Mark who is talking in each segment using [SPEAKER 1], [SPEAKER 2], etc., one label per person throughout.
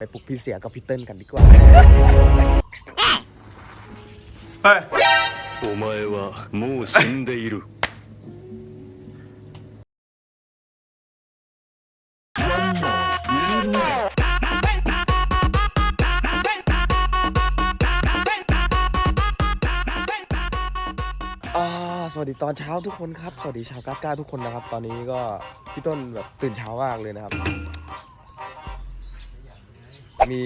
[SPEAKER 1] ไปปลุกพี่เสียกับพี่เติ้ลกันดีกว่า
[SPEAKER 2] เฮ้ย
[SPEAKER 3] お前はもう死んでいる
[SPEAKER 1] อ่าสวัสดีตอนเช้าทุกคนครับ สวัสดีชาวกาก้าทุกคนนะครับ ตอนนี้ก็พี่ต้นแบบตื่นเช้ามากเลยนะครับ มี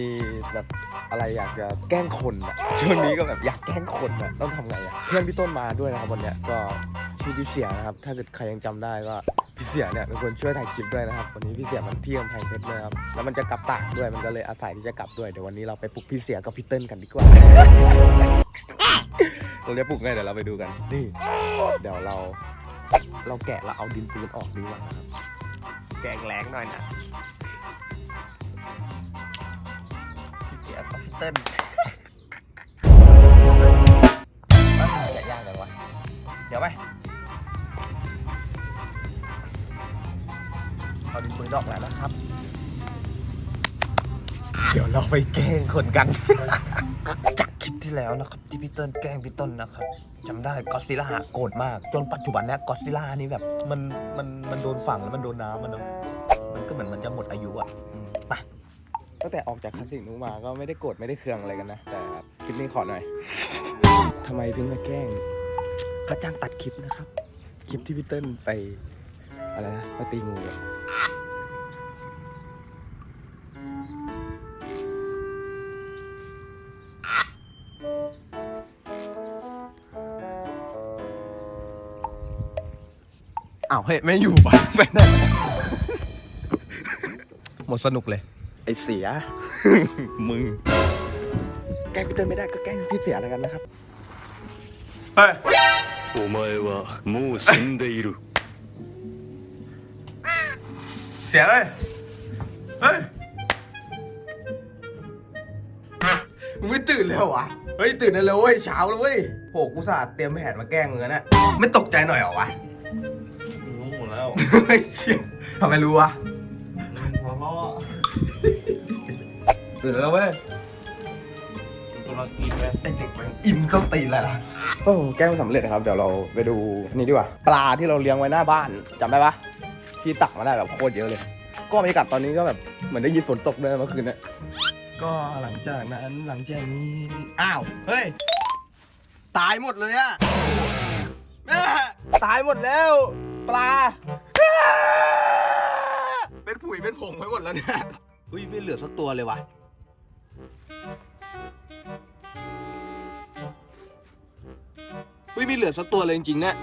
[SPEAKER 1] แบบอะไรอยากจะแกล้งคนอะช่วงนี้ก็แบบอยากแกล้งคนอะต้องทำไงอะเพื่อนพี่ต้นมาด้วยนะครับวันเนี้ยก็ชื่อพี่เสียนะครับ ถ้าเกิดใครยังจำได้ก็พี่เสียเนี่ยเป็นคนช่วยถ่ายคลิปด้วยนะครับวันนี้พี่เสียมันเที่กำแพงเพชรด้วยครับแล้วมันจะกลับตากด้วยมันก็เลยอาศัยที่จะกลับด้วยเดี๋ยววันนี้เราไปปลุกพี่เสียกับพี่เติ้ลกันดีกว่า เราจะปลุกไงเดี๋ยวเราไปดูกันนี่เดี๋ยวเราเราแกะเราเอาดินปืนออกดีกว่านะครับ แกงแรงหน่อยนะ ยกับพี่เติ้ลจะยากเลยวะเดี๋ยวไปเอาดินปืนออกแล้วนะครับ เดี๋ยวเราไปแกล้งคนกัน จากคลิปที่แล้วนะครับ ที่พี่เติ้ลแกล้งพี่ต้นนะครับจำได้ก็ซิล่าโกรธมาก จนปัจจุบันเนี้ยก็ซิล่านี่แบบมันมันมันโดนฝังแล้วมันโดนน้ำมันเนอะมันก็เหมือนมันจะหมดอายุอะอืมไป ตั้งแต่ออกจากคลาสสิกนู้นมาก็ไม่ได้โกรธไม่ได้เคืองอะไรกันนะ แต่คลิปนี้ขอหน่อยทำไมถึงมาแกล้งเขาจ้างตัดคลิปนะครับ คลิปที่พี่เติ้ลไปอะไรนะมาตีงูอะอ้าวเฮ้ยไม่อยู่ไปไปไหนหมดสนุกเลย ไอเสีย มึง แกล้งพี่เติ้ลไม่ได้ก็แกล้งพี่เสียแล้วกันนะครับ
[SPEAKER 2] เฮ้ย
[SPEAKER 3] お前はもう死んでいる
[SPEAKER 2] เสียเลยเฮ้ย
[SPEAKER 4] มึงไม่ตื่นเลยเหรอวะ เฮ้ยตื่นได้แล้วเว้ยเช้าแล้วเว้ยโหกูสาดเตรียมแผนมาแกล้งมึงแล้วนะไม่ตกใจหน่อยเหรอวะ
[SPEAKER 2] รู้หมดแล้ว
[SPEAKER 4] เฮ้ยเชี่ยทำไมรู้วะ ตื่นแล้วเว้ย
[SPEAKER 2] ตุรกีไหม
[SPEAKER 4] ไอเด็กมันอินส้นตีนอะไรล่ะ
[SPEAKER 1] โอ้แกล้งสำเร็จนะครับ เดี๋ยวเราไปดูอันนี้ดีกว่า ปลาที่เราเลี้ยงไว้หน้าบ้านจำได้ปะพี่ตักมาได้แบบโคตรเยอะเลย ก็บรรยากาศตอนนี้ก็แบบเหมือนได้ยินฝนตกเลยเมื่อคืนเนี่ย
[SPEAKER 4] ก็หลังจากนั้นหลังจากนี้ อ้าว เฮ้ย ตายหมดเลยอะแม่ตายหมดแล้ว ปลา เป็นผุยเป็นผงไปหมดแล้วเนี่ย อุ้ยไม่เหลือสักตัวเลยวะ อุ้ยไม่เหลือสักตัวเลยจริงๆนะ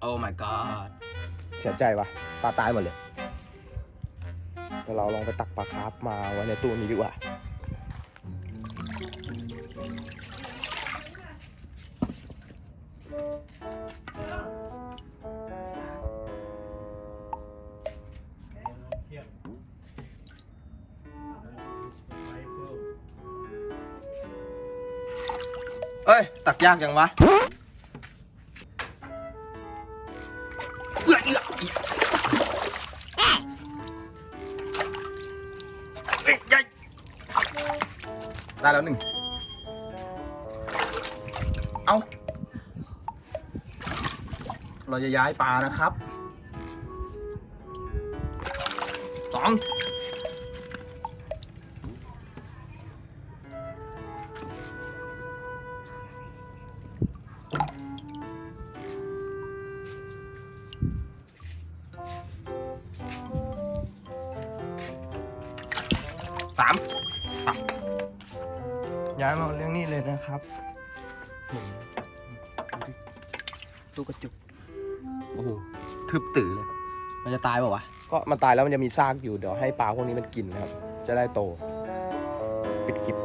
[SPEAKER 4] โอ้ my god
[SPEAKER 1] เสียใจปะปลาตายหมดเลยเดี๋ยวเราลองไปตักปลาคาร์ฟมาไว้ในตู้นี้ดีกว่า
[SPEAKER 4] เอ้ย ตักยากยังวะได้แล้วหนึ่ง เอา เราจะย้ายปลานะครับสอง สามอะย้ายมาเรื่องนี้เลยนะครับอืมตู้กระจุกโอ้โหทึบตื่อเลย มันจะตายเปล่าวะ
[SPEAKER 1] ก็มันตายแล้วมันจะมีซากอยู่เดี๋ยวให้ปลาพวกนี้มันกินนะครับ จะได้โต ปิดคลิป